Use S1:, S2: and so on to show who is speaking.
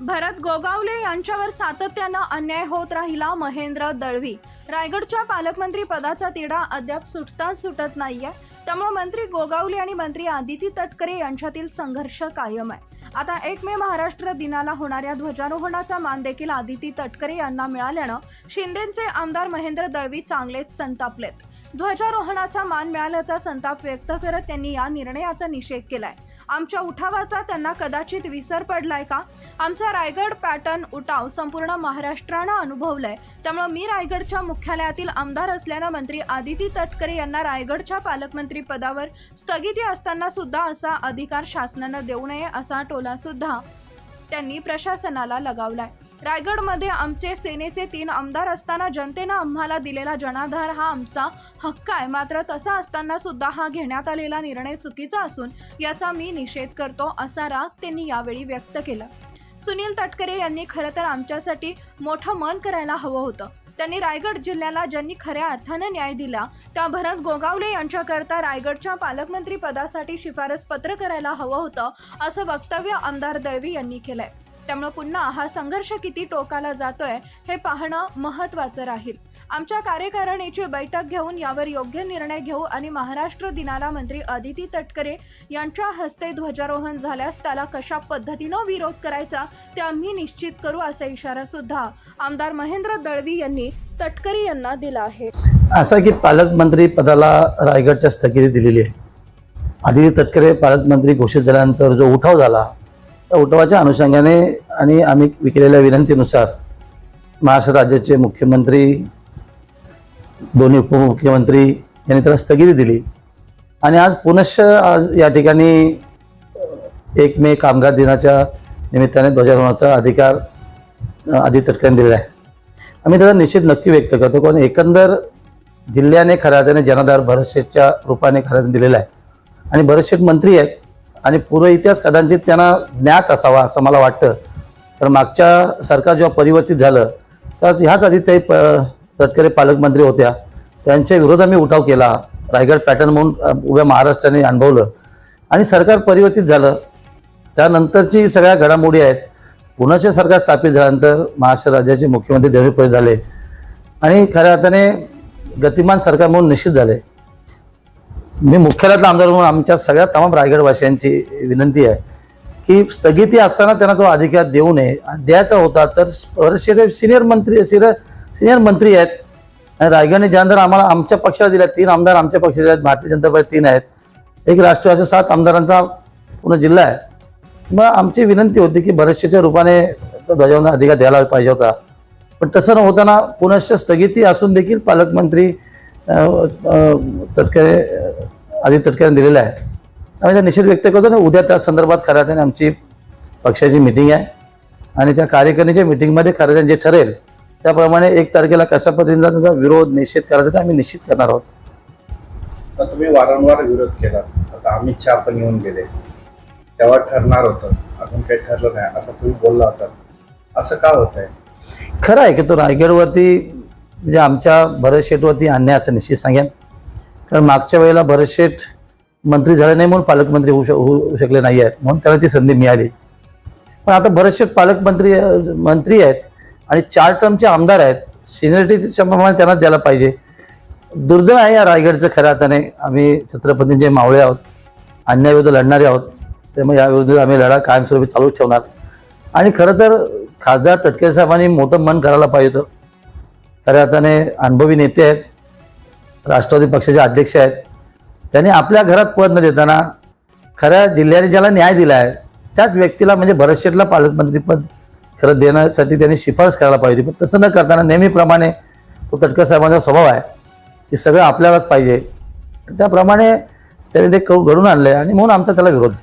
S1: भरत गोगावले यांच्यावर सातत्यानं अन्याय होत राहिला महेंद्र दळवी. रायगडच्या पालकमंत्री पदाचा तिढा अद्याप सुटता सुटत नाहीये. त्यामुळे मंत्री गोगावले आणि मंत्री आदिती तटकरे यांच्यातील संघर्ष कायम आहे. आता एक मे महाराष्ट्र दिनाला होणाऱ्या ध्वजारोहणाचा मान देखील आदिती तटकरे यांना मिळाल्यानं शिंदेचे आमदार महेंद्र दळवी चांगलेच संतापलेत. ध्वजारोहणाचा मान मिळाल्याचा संताप व्यक्त करत त्यांनी या निर्णयाचा निषेध केलाय. आमच्या उठावाचा त्यांना कदाचित विसर पडलाय का? आमचा रायगड पॅटर्न उठाव संपूर्ण महाराष्ट्रानं अनुभवलाय. त्यामुळे मी रायगडच्या मुख्यालयातील आमदार असल्यानं मंत्री आदिती तटकरे यांना रायगडच्या पालकमंत्री पदावर स्थगिती असताना सुद्धा असा अधिकार शासनानं देऊ नये असा टोला सुद्धा त्यांनी प्रशासनाला लगावलाय. रायगडमध्ये आमचे सेनेचे तीन आमदार असताना जनतेनं आम्हाला दिलेला जनाधार हा आमचा हक्क आहे. मात्र तसा असताना सुद्धा हा घेण्यात आलेला निर्णय चुकीचा असून याचा मी निषेध करतो असा राग त्यांनी यावेळी व्यक्त केला. सुनील तटकरे यांनी खरं तर आमच्यासाठी मोठं मन करायला हवं होतं. त्यांनी रायगड जिल्ह्याला ज्यांनी खऱ्या अर्थानं न्याय दिला त्या भरत गोगावले यांच्याकरता रायगडच्या पालकमंत्री पदासाठी शिफारस पत्र करायला हवं होतं असं वक्तव्य आमदार दळवी यांनी केलंय. त्यामुळे पुन्हा हा संघर्ष किती टोकाला जातोय हे पाहणं महत्त्वाचं राहील. आमच्या कार्यकारिणीची बैठक घेऊन यावर योग्य निर्णय घेऊ आणि महाराष्ट्र दिनाला मंत्री अदिती तटकरे यांच्या हस्ते ध्वजारोहण झाल्यास त्याला कशा पद्धतीनं विरोध करायचा ते आम्ही निश्चित करू असा इशारा सुद्धा आमदार महेंद्र दळवी यांनी तटकरे यांना दिला आहे.
S2: असं की पालकमंत्री पदाला रायगडच्या स्थगिती दिलेली आहे. आदिती तटकरे पालकमंत्री घोषित झाल्यानंतर जो उठाव झाला त्या उठावाच्या अनुषंगाने आणि आम्ही विकलेल्या विनंतीनुसार महाराष्ट्र राज्याचे मुख्यमंत्री दोन्ही उपमुख्यमंत्री यांनी त्याला स्थगिती दिली. आणि आज पुनश्च आज या ठिकाणी एक मे कामगार दिनाच्या निमित्ताने ध्वजारोहणाचा अधिकार आधी तटकऱ्यांनी दिलेला आहे. आम्ही त्याचा निषेध नक्की व्यक्त करतो कारण एकंदर जिल्ह्याने खऱ्या अर्थाने जनाधार भरतशेठच्या रूपाने खऱ्या दिलेला आहे. आणि भरतशेठ मंत्री आहेत आणि पूर्व इतिहास कदाचित त्यांना ज्ञात असावा असं मला वाटतं. तर मागच्या सरकार जेव्हा परिवर्तित झालं तर ह्याच आधी ते प तटकरे पालकमंत्री होत्या. त्यांच्या विरोधात मी उठाव केला. रायगड पॅटर्न म्हणून उभ्या महाराष्ट्राने अनुभवलं. आणि सरकार परिवर्तित झालं. त्यानंतरची सगळ्या घडामोडी आहेत. पुण्याचे सरकार स्थापित झाल्यानंतर महाराष्ट्र राज्याचे मुख्यमंत्री देवेंद्र फडणवीस झाले. आणि खऱ्या अर्थाने गतिमान सरकार म्हणून निश्चित झाले. मी मुख्यालयातला आमदार म्हणून आमच्या सगळ्या तमाम रायगडवासियांची विनंती आहे की स्थगिती असताना त्यांना तो अधिकार देऊ नये. आणि द्यायचा होता तर बरेचसे सिनियर मंत्री सिनियर सिनियर मंत्री आहेत आणि रायगडने ज्यानंतर आम्हाला आमच्या पक्षाला दिल्या तीन आमदार आमच्या पक्षाचे आहेत भारतीय जनता पार्टी तीन आहेत एक राष्ट्रवादी असे सात आमदारांचा पूर्ण जिल्हा आहे. मग आमची विनंती होती की बरेचशेच्या रूपाने ध्वजावरना अधिकार द्यायला पाहिजे होता. पण तसं न होताना पुनश्च स्थगिती असून देखील पालकमंत्री अ, तटकरे आधी तटकऱ्यांनी दिलेला आहे. आम्ही त्या निषेध व्यक्त करतो आणि उद्या त्या संदर्भात खऱ्या अर्थाने आमची पक्षाची मिटिंग आहे. आणि त्या कार्यकारिणीच्या मिटिंगमध्ये खऱ्या अर्थाने जे ठरेल त्याप्रमाणे एक तारखेला कशा पद्धतीचा त्याचा विरोध निषेध करायचा ते आम्ही निश्चित करणार आहोत.
S3: तर तुम्ही वारंवार विरोध केला. आता अमित शहा पण येऊन गेले. तेव्हा ठरणार होतं. अजून काही ठरलं नाही. असं तुम्ही बोलला होता. असं का होत आहे?
S2: खरं आहे की तो रायगडवरती म्हणजे आमच्या भरत शेठवरती अन्याय असं निश्चित सांगेन. कारण मागच्या वेळेला बरेचसे मंत्री झाले नाही म्हणून पालकमंत्री होऊ शक होऊ शकले नाही आहेत म्हणून त्याला ती संधी मिळाली. पण आता बरेचसे पालकमंत्री मंत्री आहेत आणि चार टर्मचे आमदार आहेत. सिनियरिटीच्या प्रमाणे त्यांना द्यायला पाहिजे. दुर्दैव आहे या रायगडचं खऱ्या अर्थाने आम्ही छत्रपतींचे मावळे आहोत. अन्यायाविरुद्ध लढणारे आहोत. त्यामुळे याविरुद्ध आम्ही लढा कायमस्वरूपी चालूच ठेवणार. आणि खरं तर खासदार तटकरे साहेबांनी मोठं मन करायला पाहिजे होतं. खऱ्या अर्थाने अनुभवी नेते आहेत. राष्ट्रवादी पक्षाचे अध्यक्ष आहेत. त्यांनी आपल्या घरात पद न देताना खऱ्या जिल्ह्याने ज्याला न्याय दिला आहे त्याच व्यक्तीला म्हणजे भरत शेठला पालकमंत्रीपद खरं देण्यासाठी त्यांनी शिफारस करायला पाहिजे. होती पण तसं न करताना नेहमीप्रमाणे तो तटकर साहेबांचा स्वभाव आहे. ते सगळं आपल्यालाच पाहिजे. त्याप्रमाणे त्यांनी ते घडून आणलं आणि म्हणून आमचा त्याला विरोध आहे.